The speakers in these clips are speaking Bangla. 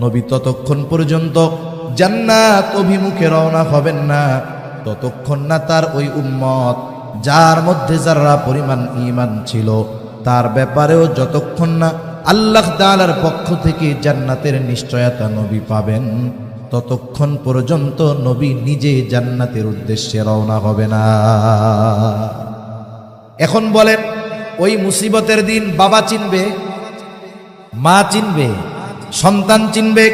নবী ততক্ষণ পর্যন্ত জান্নাত অভিমুখে রওনা হবেন না। ততক্ষণ না তার ওই উম্মত, যার মধ্যে যারা পরিমাণ ইমান ছিল, তার ব্যাপারেও যতক্ষণ না আল্লাহ তাআলার পক্ষ থেকে জান্নাতের নিশ্চয়তা নবী পাবেন, ততক্ষণ পর্যন্ত নবী নিজে জান্নাতের উদ্দেশ্যে রওনা হবে না। এখন বলেন, ওই মুসিবতের দিন বাবা চিনবে? মা চিনবে? সন্তান চিনবে,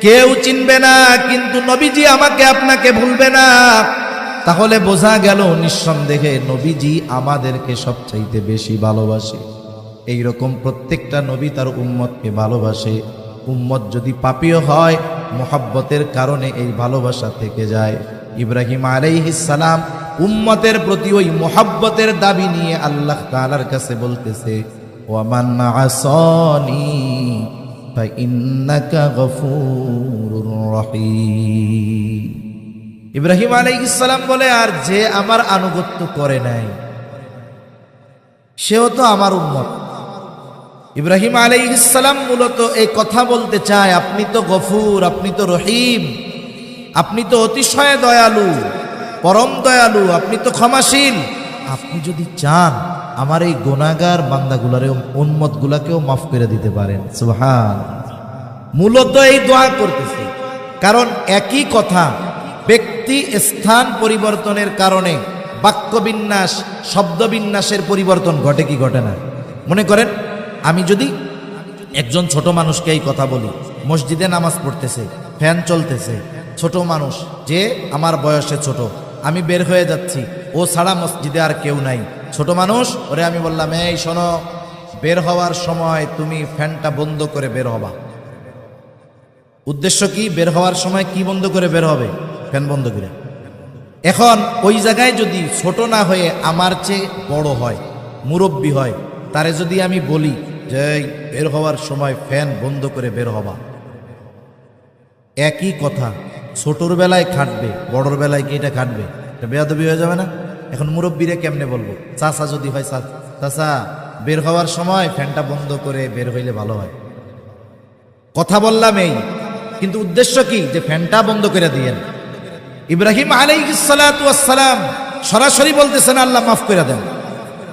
কেউ চিনবে না, কিন্তু নবীজি আমাকে আপনাকে ভুলবে না। তাহলে বোঝা গেল নিঃসন্দেহে নবীজি আমাদেরকে সবচাইতে বেশি ভালোবাসে। এই রকম প্রত্যেকটা নবী তার উম্মতকে ভালোবাসে। উম্মত যদি পাপীয় হয়, মোহাব্বতের কারণে এই ভালোবাসা থেকে যায়। ইব্রাহিম আলাইহিসালাম উম্মতের প্রতি ওই মোহাব্বতের দাবি নিয়ে আল্লাহ তাআলার কাছে বলতেছে ওয়ামান আসানি ফাইন্নাকা গফুরুর রহিম। ইব্রাহিম আলাইহিসসালাম বলে, আর যে আমার আনুগত্য করে নাই, সেও তো আমার উম্মত। ইব্রাহিম আলাইহিসসালাম মূলত এই কথা বলতে চায়, আপনি তো গফুর, আপনি তো রহিম, আপনি তো অতিশয় দয়ালু, পরম দয়ালু, আপনি তো ক্ষমাশীল। আপনি যদি চান, আমার এই গোনাগার বান্দাগুলারে উন্মত গুলাকেও মাফ করে দিতে পারেন। সুবহান। মূলত এই দোয়া করতেছে। কারণ একই কথা, ব্যক্তি স্থান পরিবর্তনের কারণে বাক্যবিন্যাস, শব্দবিন্যাসের পরিবর্তন ঘটে কি ঘটে না? মনে করেন, আমি যদি একজন ছোট মানুষকে এই কথা বলি, মসজিদে নামাজ পড়তেছে, ফ্যান চলতেছে, ছোট মানুষ, যে আমার বয়সে ছোট, আমি বের হয়ে যাচ্ছি ও ছাড়া মসজিদে আর কেউ নাই। ছোট মানুষ, ওরে আমি বললাম, এই শোনো, বের হওয়ার সময় তুমি ফ্যানটা বন্ধ করে বের হবা। উদ্দেশ্য কি? বের হওয়ার সময় কি বন্ধ করে বের হবে? ফ্যান বন্ধ করে। এখন ওই জায়গায় যদি ছোট না হয়ে আমার চেয়ে বড় হয়, মুরব্বী হয়, তারে যদি আমি বলি যে বের হওয়ার সময় ফ্যান বন্ধ করে বের হবা। একই কথা, ছোটর বেলায় খাটবে, বড়র বেলায় কি এটা খাটবে? এটা বেয়াদবি হয়ে যাবে না? এখন মুরব্বীরে কেমনে বলব? চাচা যদি হয় চা- চাচা, বের হওয়ার সময় ফ্যানটা বন্ধ করে বের হইলে ভালো হয়। কথা বললাম এই, কিন্তু উদ্দেশ্য কি? যে ফ্যানটা বন্ধ করে দিয়েন। ইব্রাহিম আলাইসালাম সরাসরি বলতেছেন, আল্লাহ মাফ করে দেন।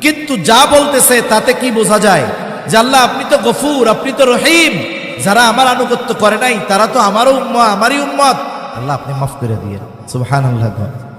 কিন্তু যা বলতেছে তাতে কি বোঝা যায়? যে আল্লাহ, আপনি তো গফুর, আপনি তো রহিম। যারা আমার আনুগত্য করে নাই, তারা তো আমারও উম্মা আমারই উম্মত। আল্লাহ, আপনি মাফ করে দিয়ে সুবহান আল্লাহ